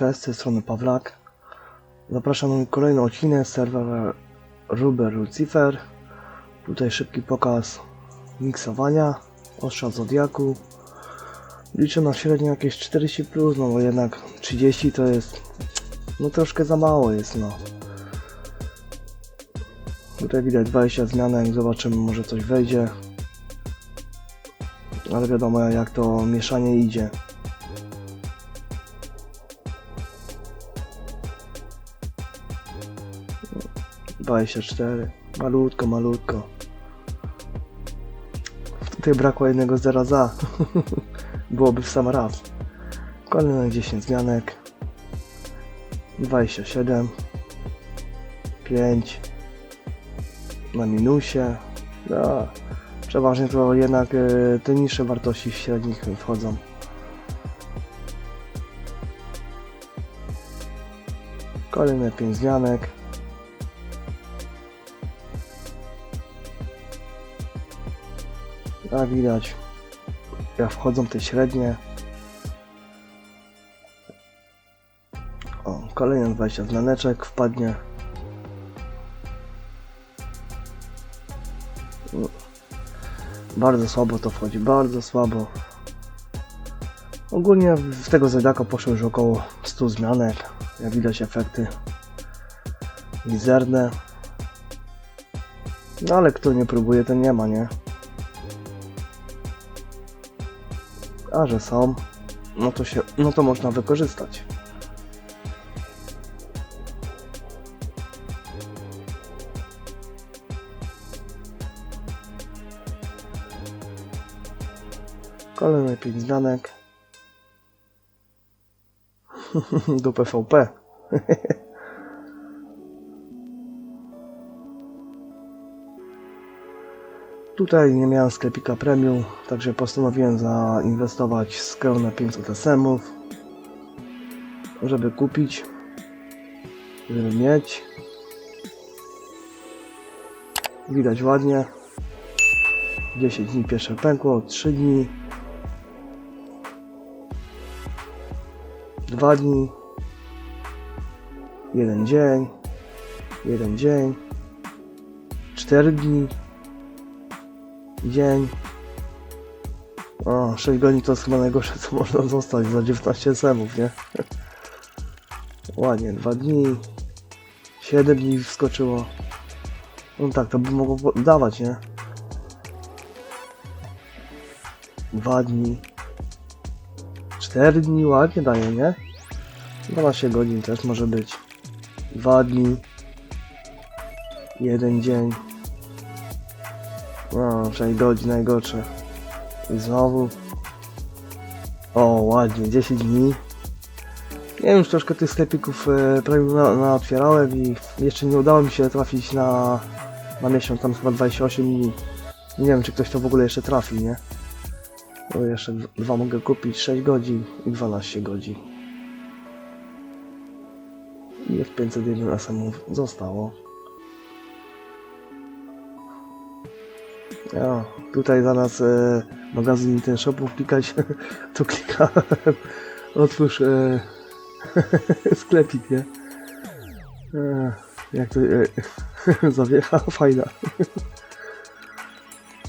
Cześć, z tej strony Pawlak. Zapraszam na kolejny odcinek z serwera Ruber Lucifer. Tutaj szybki pokaz miksowania, ostrza Zodiaku. Liczę na średnio jakieś 40+, plus, no bo jednak 30 to jest, no troszkę za mało jest, no. Tutaj widać 20 zmianek, zobaczymy może coś wejdzie. Ale wiadomo jak to mieszanie idzie. Dwadzieścia cztery. Malutko, malutko. Tutaj brakło jednego zera za. Byłoby w sam raz. Kolejne 10 zmianek. 27. 5. Na minusie. No. Przeważnie to jednak e, te niższe wartości średnich wchodzą. Kolejne 5 zmianek. A widać, jak wchodzą te średnie. O, kolejne 20 zmianeczek wpadnie. Bardzo słabo to wchodzi, bardzo słabo. Ogólnie w tego Zodiaka poszło już około 100 zmianek. Jak widać efekty mizerne. No ale kto nie próbuje, ten nie ma, nie? A że są, no to się, no to można wykorzystać. Kolejne 5 zmianek. Do PvP. Tutaj nie miałem sklepika premium, także postanowiłem zainwestować w skromne 500 SM-ów, żeby kupić, żeby mieć. Widać ładnie. 10 dni pierwsze pękło, 3 dni, 2 dni, 1 dzień, 1 dzień, 4 dni, dzień. O, 6 godzin to jest chyba najgorsze co można zostać za 19 semów, nie? Ładnie, 2 dni, 7 dni wskoczyło. No tak, to by mogło dawać, nie? 2 dni, 4 dni ładnie daje, nie? 12 godzin też może być. 2 dni, 1 dzień. No, 6 godzin najgorsze. I znowu. O, ładnie, 10 dni. Nie wiem, już troszkę tych sklepików e, premium na, na otwierałem i jeszcze nie udało mi się trafić na, na miesiąc, tam chyba 28 dni. Nie wiem, czy ktoś to w ogóle jeszcze trafi, nie? Bo jeszcze dwa mogę kupić, 6 godzin i 12 godzin. I jest 501 SMów zostało. Ja, tutaj zaraz e, magazyn ten shopów klikać, to klikałem. Otwórz e, sklepik, nie? E, jak to e, zawiecha, fajna.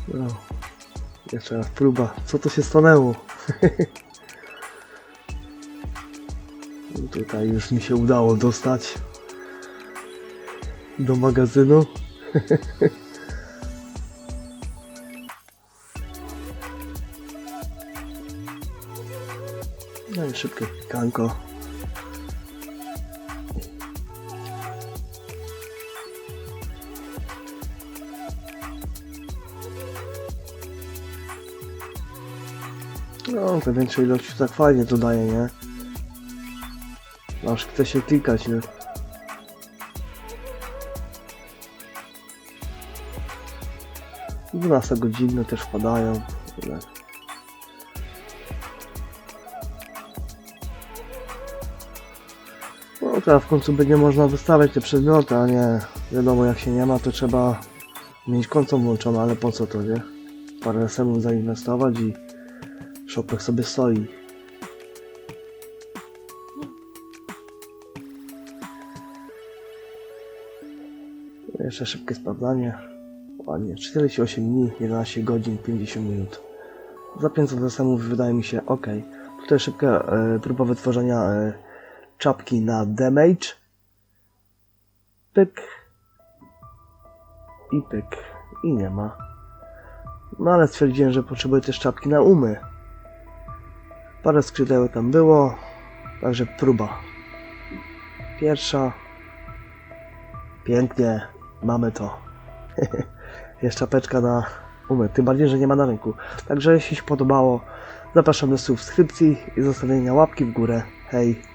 No. Jeszcze raz próba. Co to się stanęło? I Tutaj już mi się udało dostać do magazynu. No i szybkie pikanko. No, te większe ilości tak fajnie to daje, nie? Aż chce się klikać, nie? Dwunasta godzinne też wpadają. pudełka, w końcu będzie można wystawiać te przedmioty, a nie wiadomo jak się nie ma, to trzeba mieć konto włączone, ale po co to, nie? Parę semów zainwestować i szopek sobie stoi. Jeszcze szybkie sprawdzanie. Ładnie, 48 dni, 11 godzin, 50 minut. Za 500 semów wydaje mi się ok. Tutaj szybka e, próba wytworzenia e, czapki na damage. Pyk. I pyk. I nie ma. No ale stwierdziłem, że potrzebuję też czapki na umy. Parę skrzydeł tam było. Także próba. Pierwsza. Pięknie. Mamy to. Jest czapeczka na umy. Tym bardziej, że nie ma na rynku. Także jeśli się podobało, zapraszam do subskrypcji i zostawienia łapki w górę. Hej!